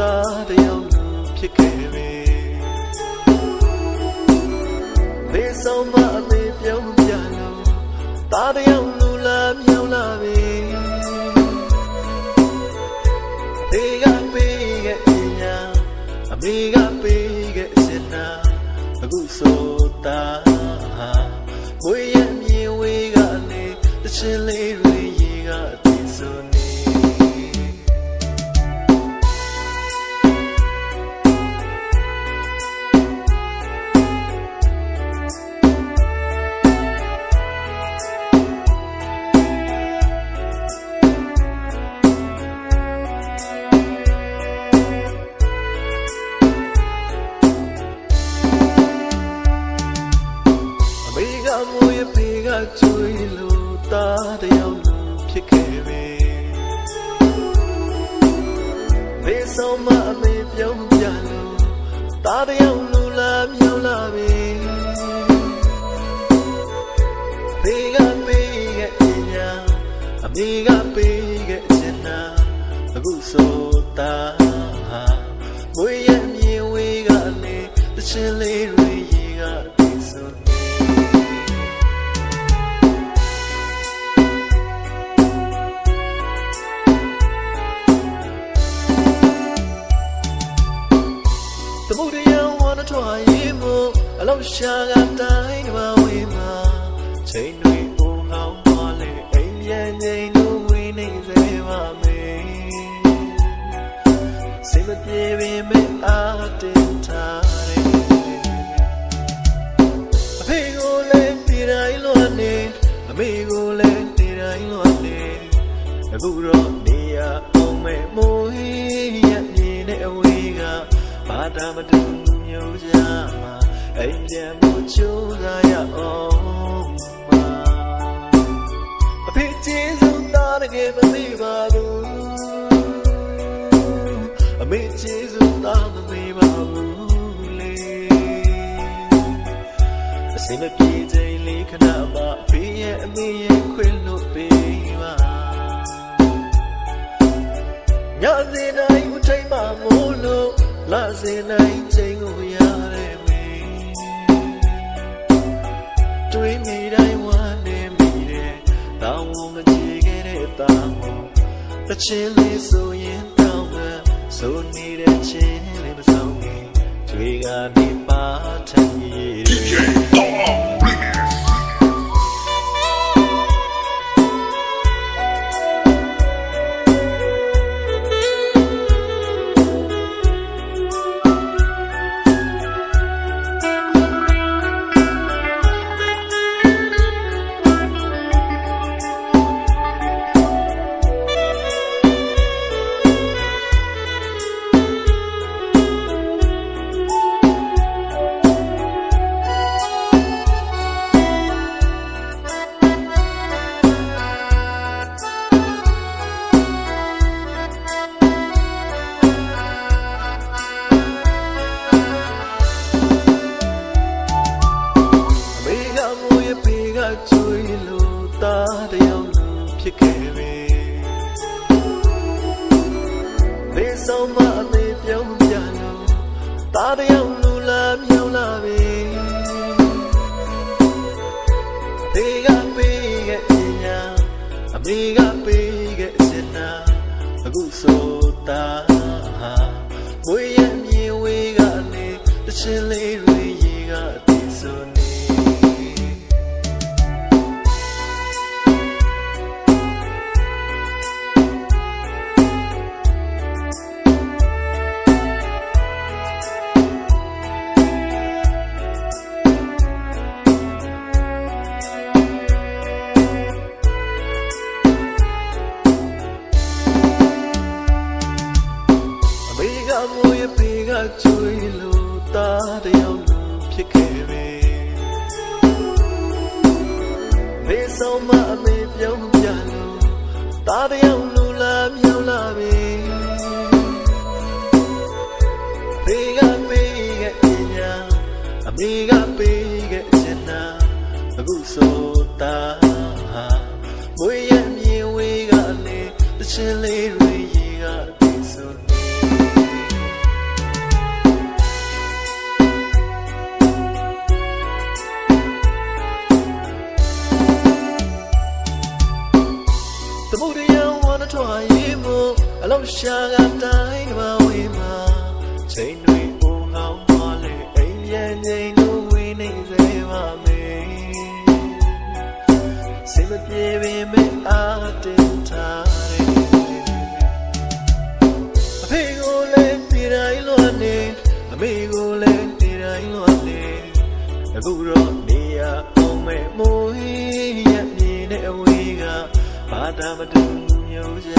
သားတယောက်လူဖြစ်ခဲ့ပြီဘေးဆုံးမအမေပြုံးပြလို့သားတယောက်လူလာမြောက်လာပြီဘေးကပေးခဲ့ပညာအမေကပေးခဲ့စင်နာအခုဆိုတာ မေကမိုးရဖေကကျွေးလို့တားတယောက်လူဖြစ်ခဲ့ပြီမေဆုံးမအမေပြုံးပြလို့တားတယောက်လူလာမြောက်လာပြီဖေကပေးခဲ့ပညာအမေကပေးခဲ့ချင်နာအခုဆိုတာမွေးရမြေဝေးကနေတချင်လေး ရှာကတိုင်းကမဝေးမှာချိန်တွေပုံကောင်းပါလေအိမ်ပြန်ချိန်တို့ဝေးနေစေပါမယ်စိတ်မပြေပင်မဲ့အားတင်ထားတယ်အဖေကိုလည်းတည်တိုင်းလွတ်နေအမေကိုလည်းတည်တိုင်းလွတ်နေအခုတော့နေရအောင်မဲ့မိုးရမြင်တဲ့အဝေးကဘာသာမတူမျိုးကြမှာ အိမ်ပြန်မှုချိုးစားရအောင်မှာအဖေကျေးဇူးသားတကယ်မသိပါဘူးအမေကျေးဇူးသားမသိပါဘူးလေအစင်မပြေချိန်လေးခဏမှအဖေရဲ့အမေရဲ့ခွင့်လို့ပေးပါညစီတိုင်းဦးထိန်မမို့လို့လာစီတိုင်းချိန်ကိုရ တွေးမိတိုင်းဝမ်းနေမိတဲ့တောင်းဝန်မကြည့်ခဲ့တဲ့တောင်းဝန်တစ်ချင်းလေးဆိုရင်တောင်းမှဆိုနေတဲ့ချင်းလေးမဆုံးရင်တွေကနေပါထ မေဆုံးမအမေပြုံးပြလို့တားတယောက်လူလာမြောက်လာပြီဖေကပေးခဲ့ပညာအမေကပေးခဲ့စင်နာအခုဆိုတာမွေးရမြေဝေးကနေတချင်လေးတွေရေကတည်ဆိုနေအ တားတယောက်လူဖြစ်ခဲ့ပြီမေဆုံးမအမေပြုံးပြလို့တားတယောက်လူလာမြောက်လာပြီဖေကပေးခဲ့ပညာအမေကပေးခဲ့ချင်နာအခုဆိုတာမွေးရမြေဝေးကနေတချင်လေး အလုံးရှာကတိုင်းကမဝေးမှာချိန်တွေဦးငောင်းသွားလေအိမ်ပြန်ချိန်တို့ဝေးနေစေပါမယ်စိတ်မပြေပင်မဲ့အားတင်ထားတယ်အဖေကိုလည်းဒီတိုင်းလွတ်နေအမေကိုလည်းဒီတိုင်းလွတ်နေအခုတော့နေရအောင်မဲ့မိုးရမြင်တဲ့အဝေးကဘာသာမတူမျိုးကြ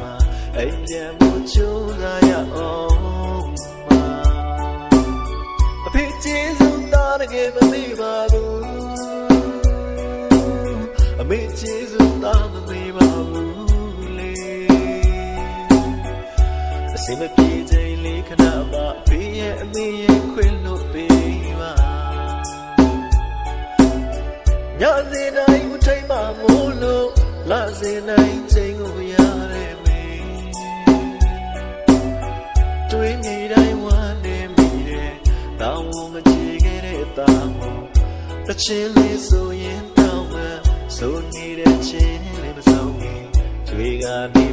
မှာ အိမ်ပြန်မှုချိုးစားရအောင်ပါအဖေကျေးဇူးတော်တကယ်မသိပါဘူးအမေကျေးဇူးတော်မသိပါဘူးလေအစင်မပြေချိန်လေးခဏပါဖေးရဲ့အမေရဲ့ခွင့်လို့ပေးပါညစီတိုင်းမထိန်မမို့လို့လာစီတိုင်းချိန်ကိုရ တွေးနေတိုင်းဝမ်းနေမိတယ်တောင်းဝငချေခဲ့တဲ့တာမို့တချင်းလေးဆိုရင်တောင်းမှဆိုနေတဲ့ချင်းလေးမဆုံးရင်တွေကနေ